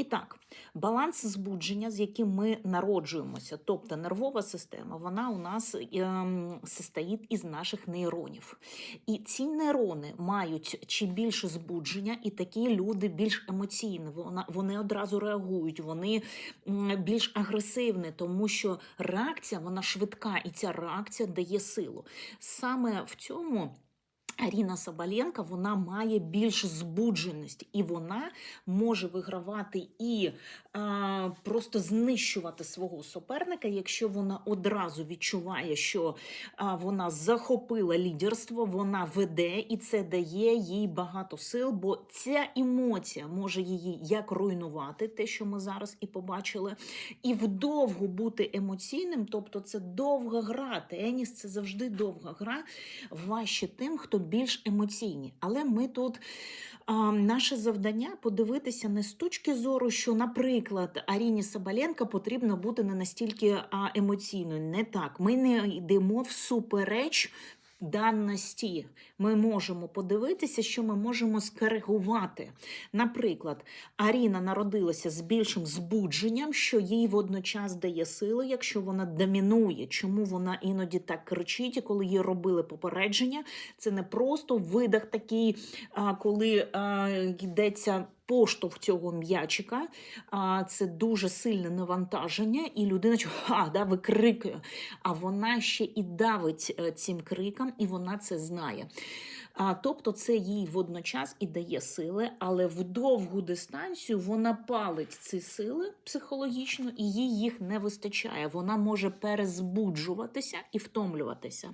І так, баланс збудження, з яким ми народжуємося, тобто нервова система, вона у нас ем, состоїть із наших нейронів. І ці нейрони мають чи більше збудження, і такі люди більш емоційні. Вони одразу реагують, вони більш агресивні, тому що реакція вона швидка, і ця реакція дає силу. Саме в цьому. Аріна Соболенка вона має більш збудженість, і вона може вигравати і а, просто знищувати свого суперника, якщо вона одразу відчуває, що а, вона захопила лідерство, вона веде, і це дає їй багато сил, бо ця емоція може її як руйнувати, те, що ми зараз і побачили, і вдовго бути емоційним, тобто це довга гра. Теніс це завжди довга гра, важче тим, хто більш емоційні. Але ми тут а, наше завдання подивитися не з точки зору, що, наприклад, Аріні Сабаленко потрібно бути не настільки емоційною. Не так. Ми не йдемо всупереч. Даності ми можемо подивитися, що ми можемо скоригувати. Наприклад, Аріна народилася з більшим збудженням, що їй водночас дає сили, якщо вона домінує. Чому вона іноді так кричить, і коли їй робили попередження, це не просто видах такий, коли йдеться. Поштовх цього м'ячика, це дуже сильне навантаження, і людина ха, да, викрикує. А вона ще і давить е, цим криком, і вона це знає. А, тобто це їй водночас і дає сили, але в довгу дистанцію вона палить ці сили психологічно, і їй їх не вистачає. Вона може перезбуджуватися і втомлюватися.